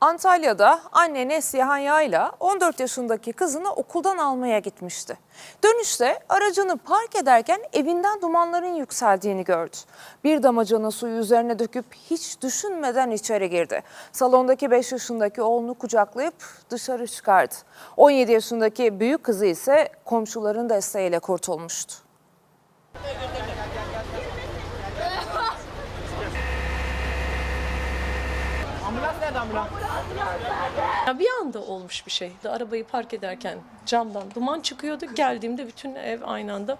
Antalya'da anne Neslihan Yayla 14 yaşındaki kızını okuldan almaya gitmişti. Dönüşte aracını park ederken evinden dumanların yükseldiğini gördü. Bir damacana suyu üzerine döküp hiç düşünmeden içeri girdi. Salondaki 5 yaşındaki oğlunu kucaklayıp dışarı çıkardı. 17 yaşındaki büyük kızı ise komşuların desteğiyle kurtulmuştu. Ambulans nerede ambulans? Ya bir anda olmuş bir şey. Arabayı park ederken camdan duman çıkıyordu. Geldiğimde bütün ev aynı anda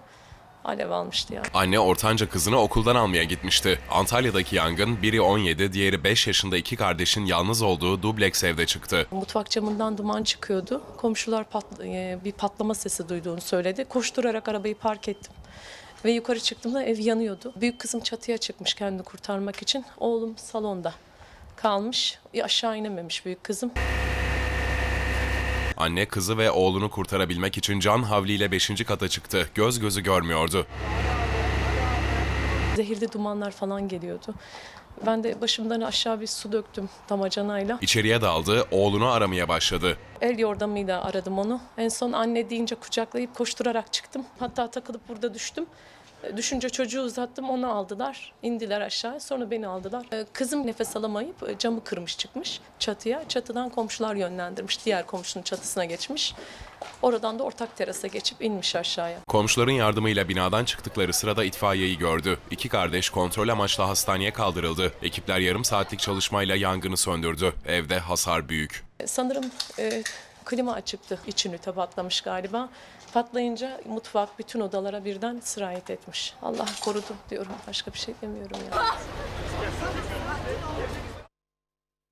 alev almıştı yani. Anne ortanca kızını okuldan almaya gitmişti. Antalya'daki yangın biri 17, diğeri 5 yaşında iki kardeşin yalnız olduğu dubleks evde çıktı. Mutfak camından duman çıkıyordu. Komşular patla- e, bir patlama sesi duyduğunu söyledi. Koşturarak arabayı park ettim. Ve yukarı çıktığımda ev yanıyordu. Büyük kızım çatıya çıkmış kendini kurtarmak için. Oğlum salonda kalmış. Aşağı inememiş büyük kızım. Anne kızı ve oğlunu kurtarabilmek için can havliyle 5. kata çıktı. Göz gözü görmüyordu. Zehirli dumanlar falan geliyordu. Ben de başımdan aşağı bir su döktüm damacanayla. İçeriye daldı, oğlunu aramaya başladı. El yordamıyla aradım onu. En son anne deyince kucaklayıp koşturarak çıktım. Hatta takılıp burada düştüm. Düşünce çocuğu uzattım, onu aldılar. İndiler aşağı, sonra beni aldılar. E, Kızım nefes alamayıp e, camı kırmış çıkmış çatıya. Çatıdan komşular yönlendirmiş, diğer komşunun çatısına geçmiş. Oradan da ortak terasa geçip inmiş aşağıya. Komşuların yardımıyla binadan çıktıkları sırada itfaiyeyi gördü. İki kardeş kontrol amaçlı hastaneye kaldırıldı. Ekipler yarım saatlik çalışmayla yangını söndürdü. Evde hasar büyük. Sanırım e, klima açıktı, iç ünite patlamış galiba. Patlayınca mutfak bütün odalara birden sirayet etmiş. Allah korudu diyorum, başka bir şey demiyorum yani.